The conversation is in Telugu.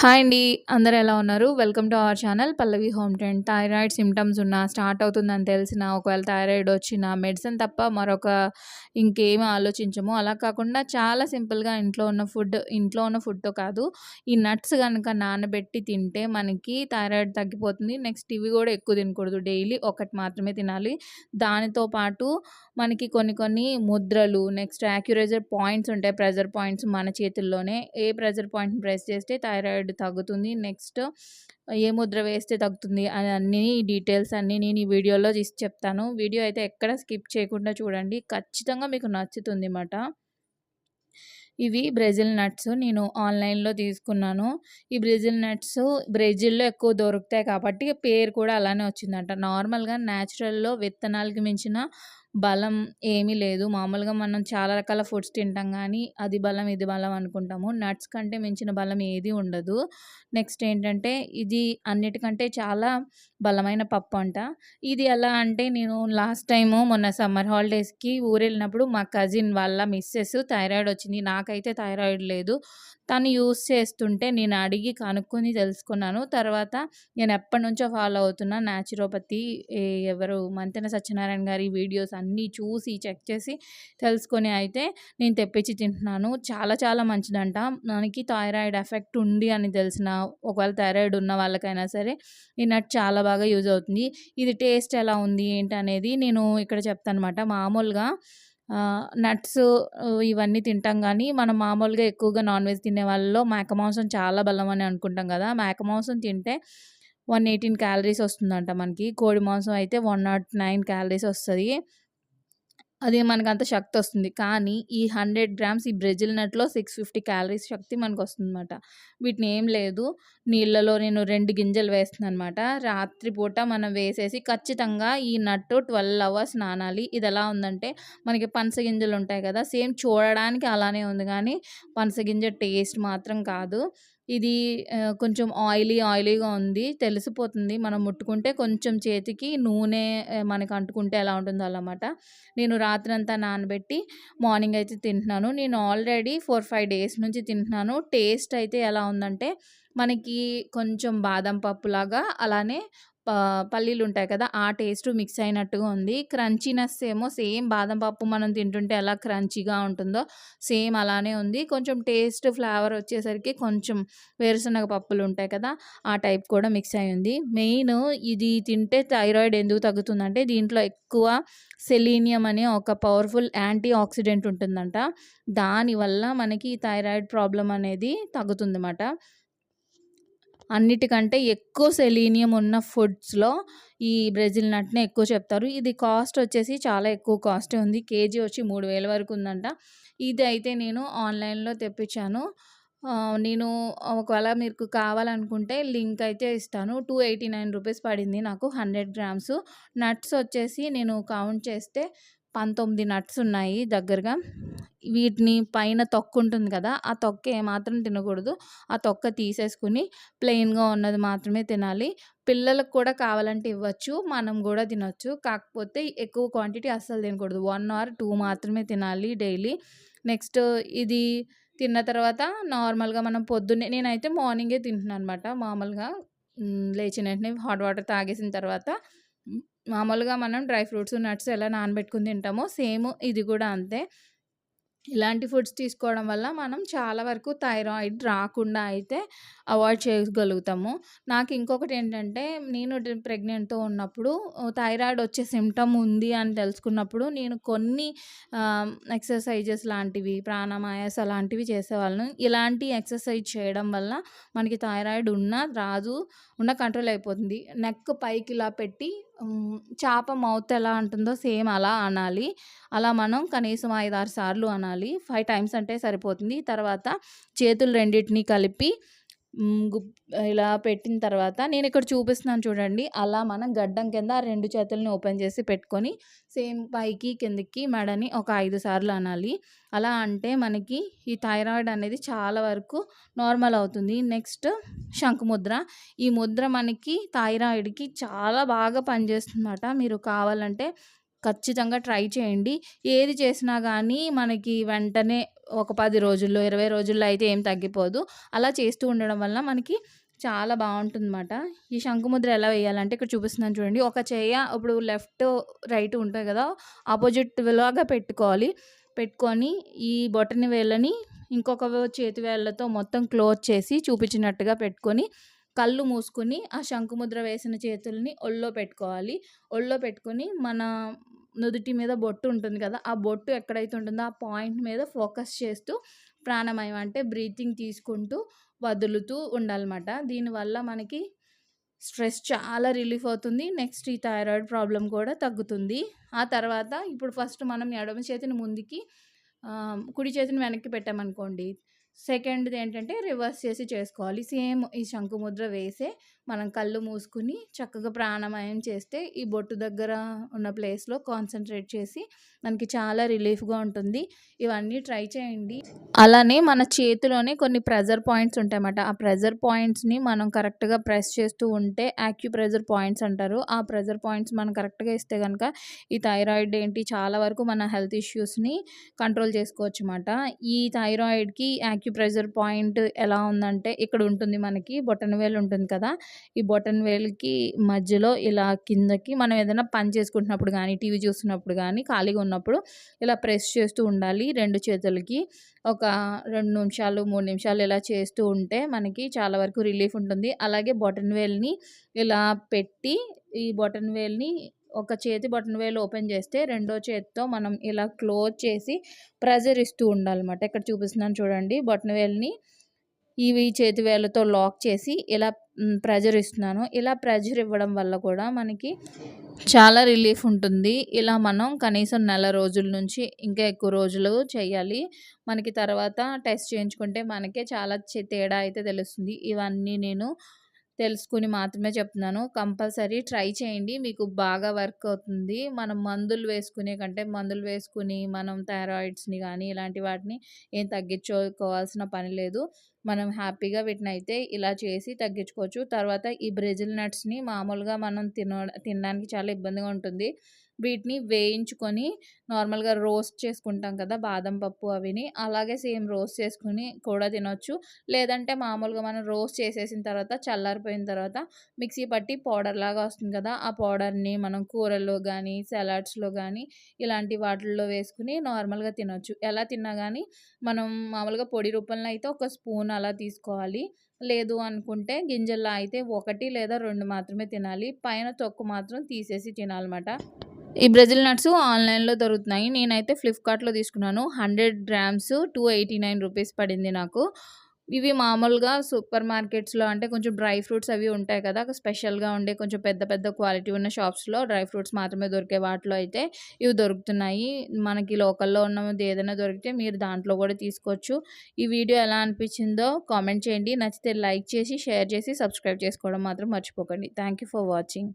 హాయ్ అండి. అందరు ఎలా ఉన్నారు? Welcome to our channel Pallavi home trend. Thyroid symptoms ఉన్న స్టార్ట్ అవుతుందని తెలిసిన ఒకవేళ థైరాయిడ్ వచ్చిన మెడిసిన్ తప్ప మరొక ఇంకేమీ ఆలోచించము. అలా కాకుండా చాలా సింపుల్గా ఇంట్లో ఉన్న ఫుడ్ ఇంట్లో ఉన్న ఫుడ్తో కాదు ఈ నట్స్ కనుక నానబెట్టి తింటే మనకి థైరాయిడ్ తగ్గిపోతుంది. నెక్స్ట్ ఇవి కూడా ఎక్కువ తినకూడదు. డైలీ ఒకటి మాత్రమే తినాలి. దానితో పాటు మనకి కొన్ని కొన్ని ముద్రలు నెక్స్ట్ యాక్యురేజర్ పాయింట్స్ ఉంటాయి. ప్రెజర్ పాయింట్స్ మన చేతుల్లోనే. ఏ ప్రెజర్ పాయింట్ని ప్రెస్ చేస్తే థైరాయిడ్ తగ్గుతుంది. నెక్స్ట్ ఏ ముద్ర వేస్తే తగ్గుతుంది అని అన్ని డీటెయిల్స్ అన్నీ నేను ఈ వీడియోలో తీసి చెప్తాను. వీడియో అయితే ఎక్కడ స్కిప్ చేయకుండా చూడండి. ఖచ్చితంగా మీకు నచ్చుతుంది అన్నమాట. ఇవి బ్రెజిల్ నట్స్ నేను ఆన్లైన్లో తీసుకున్నాను. ఈ బ్రెజిల్ నట్స్ బ్రెజిల్లో ఎక్కువ దొరుకుతాయి కాబట్టి పేరు కూడా అలానే వచ్చిందంట. నార్మల్గా న్యాచురల్లో విత్తనాలకి మించిన బలం ఏమీ లేదు. మామూలుగా మనం చాలా రకాల ఫుడ్స్ తింటాం కానీ అది బలం ఇది బలం అనుకుంటాము. నట్స్ కంటే మించిన బలం ఏది ఉండదు. నెక్స్ట్ ఏంటంటే ఇది అన్నిటికంటే చాలా బలమైన పప్పు అంట. ఇది ఎలా అంటే నేను లాస్ట్ టైము మొన్న సమ్మర్ హాలిడేస్కి ఊరు వెళ్ళినప్పుడు మా కజిన్ వాళ్ళ మిస్సెస్ థైరాయిడ్ వచ్చింది. నాకైతే థైరాయిడ్ లేదు. తను యూస్ చేస్తుంటే నేను అడిగి కనుక్కొని తెలుసుకున్నాను. తర్వాత నేను ఎప్పటి నుంచో ఫాలో అవుతున్నా. న్యాచురోపతి ఎవరు? మంతెన సత్యనారాయణ గారి వీడియోస్ అన్నీ చూసి చెక్ చేసి తెలుసుకొని అయితే నేను తెప్పించి తింటున్నాను. చాలా చాలా మంచిదంట. మనకి థైరాయిడ్ ఎఫెక్ట్ ఉంది అని తెలిసిన ఒకవేళ థైరాయిడ్ ఉన్న వాళ్ళకైనా సరే ఈ నట్ చాలా బాగా యూజ్ అవుతుంది. ఇది టేస్ట్ ఎలా ఉంది ఏంటి అనేది నేను ఇక్కడ చెప్తాను అనమాట మామూలుగా నట్స్ ఇవన్నీ తింటాం కానీ మనం మామూలుగా ఎక్కువగా నాన్ వెజ్ తినే వాళ్ళలో మేక మాంసం చాలా బలం అని అనుకుంటాం కదా! మేక మాంసం తింటే వన్ ఎయిటీన్ క్యాలరీస్ వస్తుందంట మనకి. కోడి మాంసం అయితే వన్ నాట్ నైన్ క్యాలరీస్ వస్తుంది. అది మనకు అంత శక్తి వస్తుంది కానీ ఈ హండ్రెడ్ గ్రామ్స్ ఈ బ్రెజిల్ నట్లో సిక్స్ ఫిఫ్టీ క్యాలరీస్ శక్తి మనకు వస్తుందన్నమాట వీటిని ఏం లేదు. నీళ్ళలో నేను రెండు గింజలు వేస్తున్నాను అనమాట రాత్రిపూట మనం వేసేసి ఖచ్చితంగా ఈ నట్టు ట్వెల్వ్ అవర్స్ నానాలి. ఇది ఎలా ఉందంటే మనకి పనస గింజలు ఉంటాయి కదా సేమ్ చూడడానికి అలానే ఉంది. కానీ పనస గింజ టేస్ట్ మాత్రం కాదు. ఇది కొంచెం ఆయిలీ ఆయిలీగా ఉంది. తెలిసిపోతుంది. మనం ముట్టుకుంటే కొంచెం చేతికి నూనె మనకు అంటుకుంటే ఎలా ఉంటుందో అన్నమాట. నేను రాత్రంతా నానబెట్టి మార్నింగ్ అయితే తింటున్నాను. నేను ఆల్రెడీ ఫోర్ ఫైవ్ డేస్ నుంచి తింటున్నాను. టేస్ట్ అయితే ఎలా ఉందంటే మనకి కొంచెం బాదం పప్పులాగా అలానే పల్లీలు ఉంటాయి కదా ఆ టేస్ట్ మిక్స్ అయినట్టుగా ఉంది. క్రంచీనెస్ ఏమో సేమ్ బాదం పప్పు మనం తింటుంటే ఎలా క్రంచీగా ఉంటుందో సేమ్ అలానే ఉంది. కొంచెం టేస్ట్ ఫ్లేవర్ వచ్చేసరికి కొంచెం వేరుశనగ పప్పులు ఉంటాయి కదా ఆ టైప్ కూడా మిక్స్ అయి ఉంది. మెయిన్ ఇది తింటే థైరాయిడ్ ఎందుకు తగ్గుతుందంటే దీంట్లో ఎక్కువ సెలీనియం అనే ఒక పవర్ఫుల్ యాంటీ ఆక్సిడెంట్ ఉంటుందంట. దానివల్ల మనకి థైరాయిడ్ ప్రాబ్లం అనేది తగ్గుతుందన్నమాట. అన్నిటికంటే ఎక్కువ సెలీనియం ఉన్న ఫుడ్స్లో ఈ బ్రెజిల్ నట్నే ఎక్కువ చెప్తారు. ఇది కాస్ట్ వచ్చేసి చాలా ఎక్కువ కాస్ట్ ఉంది. కేజీ వచ్చి మూడు వేల వరకు ఉందంట. ఇది అయితే నేను ఆన్లైన్లో తెప్పించాను. నేను ఒకవేళ మీకు కావాలనుకుంటే లింక్ అయితే ఇస్తాను. టూ ఎయిటీ నైన్ రూపీస్ పడింది నాకు హండ్రెడ్ గ్రామ్స్. నట్స్ వచ్చేసి నేను కౌంట్ చేస్తే పంతొమ్మిది నట్స్ ఉన్నాయి దగ్గరగా. వీటిని పైన తొక్క ఉంటుంది కదా ఆ తొక్క ఏమాత్రం తినకూడదు. ఆ తొక్క తీసేసుకుని ప్లెయిన్గా ఉన్నది మాత్రమే తినాలి. పిల్లలకు కూడా కావాలంటే ఇవ్వచ్చు మనం కూడా తినొచ్చు. కాకపోతే ఎక్కువ క్వాంటిటీ అస్సలు తినకూడదు. వన్ ఆర్ టూ మాత్రమే తినాలి డైలీ. నెక్స్ట్ ఇది తిన్న తర్వాత నార్మల్గా మనం పొద్దున్నే నేనైతే మార్నింగే తింటున్నాను అనమాట మామూలుగా లేచిన వెంటనే హాట్ వాటర్ తాగేసిన తర్వాత మామూలుగా మనం డ్రై ఫ్రూట్స్ నట్స్ ఎలా నానబెట్టుకుని తింటామో సేమ్ ఇది కూడా అంతే. ఇలాంటి ఫుడ్స్ తీసుకోవడం వల్ల మనం చాలా వరకు థైరాయిడ్ రాకుండా అయితే అవాయిడ్ చేయగలుగుతాము. నాకు ఇంకొకటి ఏంటంటే నేను ప్రెగ్నెంట్తో ఉన్నప్పుడు థైరాయిడ్ వచ్చే సిమ్టమ్ ఉంది అని తెలుసుకున్నప్పుడు నేను కొన్ని ఎక్సర్సైజెస్ లాంటివి ప్రాణమాయాస లాంటివి చేసేవాళ్ళను. ఇలాంటి ఎక్సర్సైజ్ చేయడం వల్ల మనకి థైరాయిడ్ ఉన్న రాదు ఉన్న కంట్రోల్ అయిపోతుంది. నెక్ పైకి ఇలా పెట్టి చేప మౌత్ ఎలా అంటుందో సేమ్ అలా అనాలి. అలా మనం కనీసం ఐదు ఆరు సార్లు అనాలి. ఫైవ్ టైమ్స్ అంటే సరిపోతుంది. తర్వాత చేతులు రెండింటిని కలిపి ఇలా పెట్టిన తర్వాత నేను ఇక్కడ చూపిస్తున్నాను చూడండి. అలా మనం గడ్డం కింద రెండు చేతుల్ని ఓపెన్ చేసి పెట్టుకొని సేమ్ పైకి కిందకి మెడని ఒక ఐదు సార్లు అనాలి. అలా అంటే మనకి ఈ థైరాయిడ్ అనేది చాలా వరకు నార్మల్ అవుతుంది. నెక్స్ట్ శంఖముద్ర ఈ ముద్ర మనకి థైరాయిడ్కి చాలా బాగా పనిచేస్తుందన్నమాట మీరు కావాలంటే ఖచ్చితంగా ట్రై చేయండి. ఏది చేసినా కానీ మనకి వెంటనే ఒక పది రోజుల్లో, 20 రోజుల్లో అయితే ఏం తగ్గిపోదు. అలా చేస్తూ ఉండడం వల్ల మనకి చాలా బాగుంటుందన్నమాట ఈ శంకుముద్ర ఎలా వేయాలంటే ఇక్కడ చూపిస్తున్నాను చూడండి. ఒక చెయ్య ఇప్పుడు లెఫ్ట్, రైట్ ఉంటాయి కదా ఆపోజిట్ లాగా పెట్టుకోవాలి. పెట్టుకొని ఈ బొటని వేళ్ళని ఇంకొక చేతి వేళ్ళతో మొత్తం క్లోజ్ చేసి చూపించినట్టుగా పెట్టుకొని కళ్ళు మూసుకుని ఆ శంకుముద్ర వేసిన చేతుల్ని ఒళ్ళో పెట్టుకోవాలి. ఒళ్ళో పెట్టుకొని మన నుదుటి మీద బొట్టు ఉంటుంది కదా! ఆ బొట్టు ఎక్కడైతే ఉంటుందో ఆ పాయింట్ మీద ఫోకస్ చేస్తూ ప్రాణమయం అంటే బ్రీతింగ్ తీసుకుంటూ వదులుతూ ఉండాలన్నమాట. దీనివల్ల మనకి స్ట్రెస్ చాలా రిలీఫ్ అవుతుంది. నెక్స్ట్ ఈ థైరాయిడ్ ప్రాబ్లం కూడా తగ్గుతుంది. ఆ తర్వాత ఇప్పుడు ఫస్ట్ మనం ఎడమ చేతిని ముందుకి కుడి చేతిని వెనక్కి పెట్టామనుకోండి. సెకండ్‌ది ఏంటంటే రివర్స్ చేసి చేసుకోవాలి. సేమ్ ఈ శంకుముద్ర వేసే మనం కళ్ళు మూసుకొని చక్కగా ప్రాణాయామం చేస్తే ఈ బొట్టు దగ్గర ఉన్న ప్లేస్‌లో కాన్సన్ట్రేట్ చేసి మనకి చాలా రిలీఫ్‌గా ఉంటుంది. ఇవన్నీ ట్రై చేయండి. అలానే మన చేతిలోనే కొన్ని ప్రెజర్ పాయింట్స్ ఉంటాయన్నమాట. ఆ ప్రెజర్ పాయింట్స్‌ని మనం కరెక్ట్‌గా ప్రెస్ చేస్తూ ఉంటే యాక్యుప్రెషర్ పాయింట్స్ అంటారు. ఆ ప్రెజర్ పాయింట్స్ మనం కరెక్ట్‌గా ఇస్తే కనుక ఈ థైరాయిడ్ ఏంటి చాలా వరకు మన హెల్త్ ఇష్యూస్‌ని కంట్రోల్ చేసుకోవచ్చు అన్నమాట ఈ థైరాయిడ్‌కి ఆక్యుప్రెజర్ పాయింట్ ఎలా ఉందంటే ఇక్కడ ఉంటుంది మనకి బొటన్ వేలు ఉంటుంది కదా! ఈ బొటనవేలుకి మధ్యలో ఇలా కిందకి మనం ఏదైనా పని చేసుకుంటున్నప్పుడు కానీ టీవీ చూస్తున్నప్పుడు కానీ ఖాళీగా ఉన్నప్పుడు ఇలా ప్రెస్ చేస్తూ ఉండాలి రెండు చేతులకి. ఒక రెండు నిమిషాలు, మూడు నిమిషాలు ఇలా చేస్తూ ఉంటే మనకి చాలా వరకు రిలీఫ్ ఉంటుంది. అలాగే బొటన్ వేల్ని ఇలా పెట్టి ఈ బొటన్ వేల్ని ఒక చేతి బొటనవేలు ఓపెన్ చేస్తే రెండో చేతితో మనం ఇలా క్లోజ్ చేసి ప్రెజర్ ఇస్తూ ఉండాలన్నమాట. ఇక్కడ చూపిస్తున్నాను చూడండి. బొటనవేలుని ఇవి చేతి వేలతో లాక్ చేసి ఇలా ప్రెజర్ ఇస్తున్నాను. ఇలా ప్రెజర్ ఇవ్వడం వల్ల కూడా మనకి చాలా రిలీఫ్ ఉంటుంది. ఇలా మనం కనీసం నెల రోజుల నుంచి ఇంకా ఎక్కువ రోజులు చేయాలి. మనకి తర్వాత టెస్ట్ చేయించుకుంటే మనకే చాలా తేడా అయితే తెలుస్తుంది. ఇవన్నీ నేను తెలుసుకొని మాత్రమే చెప్తున్నాను. కంపల్సరీ ట్రై చేయండి. మీకు బాగా వర్క్ అవుతుంది. మనం మందులు వేసుకునే కంటే మందులు వేసుకుని మనం థైరాయిడ్స్‌ని కానీ ఇలాంటి వాటిని ఏం తగ్గించుకోవాల్సిన పని లేదు. మనం హ్యాపీగా వీటిని అయితే ఇలా చేసి తగ్గించుకోవచ్చు. తర్వాత ఈ బ్రెజిల్ నట్స్‌ని మామూలుగా మనం తిన తినడానికి చాలా ఇబ్బందిగా ఉంటుంది. వీటిని వేయించుకొని నార్మల్‌గా రోస్ట్ చేసుకుంటాం కదా! బాదం పప్పు అవిని. అలాగే సేమ్ రోస్ట్ చేసుకొని కూడా తినొచ్చు. లేదంటే మామూలుగా మనం రోస్ట్ చేసేసిన తర్వాత చల్లారిపోయిన తర్వాత మిక్సీ పట్టి పౌడర్ లాగా వస్తుంది కదా! ఆ పౌడర్‌ని మనం కూరల్లో కానీ సలాడ్స్‌లో కానీ ఇలాంటి వాటిల్లో వేసుకుని నార్మల్‌గా తినొచ్చు. ఎలా తిన్నా కానీ మనం మామూలుగా పొడి రూపంలో అయితే ఒక స్పూన్ అలా తీసుకోవాలి. లేదు అనుకుంటే గింజల్లో అయితే ఒకటి లేదా రెండు మాత్రమే తినాలి. పైన తొక్కు మాత్రం తీసేసి తినాలన్నమాట. ఈ బ్రెజిల్ నట్స్ ఆన్‌లైన్‌లో దొరుకుతున్నాయి. నేనైతే ఫ్లిప్‌కార్ట్‌లో తీసుకున్నాను. 100 గ్రామ్స్ 289 రూపీస్ పడింది నాకు. ఇవి మామూలుగా సూపర్ మార్కెట్స్‌లో అంటే కొంచెం డ్రై ఫ్రూట్స్ అవి ఉంటాయి కదా! స్పెషల్‌గా ఉండే కొంచెం పెద్ద పెద్ద క్వాలిటీ ఉన్న షాప్స్‌లో డ్రై ఫ్రూట్స్ మాత్రమే దొరికే వాటిలో అయితే ఇవి దొరుకుతున్నాయి. మనకి లోకల్‌లో ఉన్నది ఏదైనా దొరికితే మీరు దాంట్లో కూడా తీసుకోవచ్చు. ఈ వీడియో ఎలా అనిపించిందో కామెంట్ చేయండి. నచ్చితే లైక్ చేసి, షేర్ చేసి, సబ్స్క్రైబ్ చేసుకోవడం మాత్రం మర్చిపోకండి. Thank you for watching.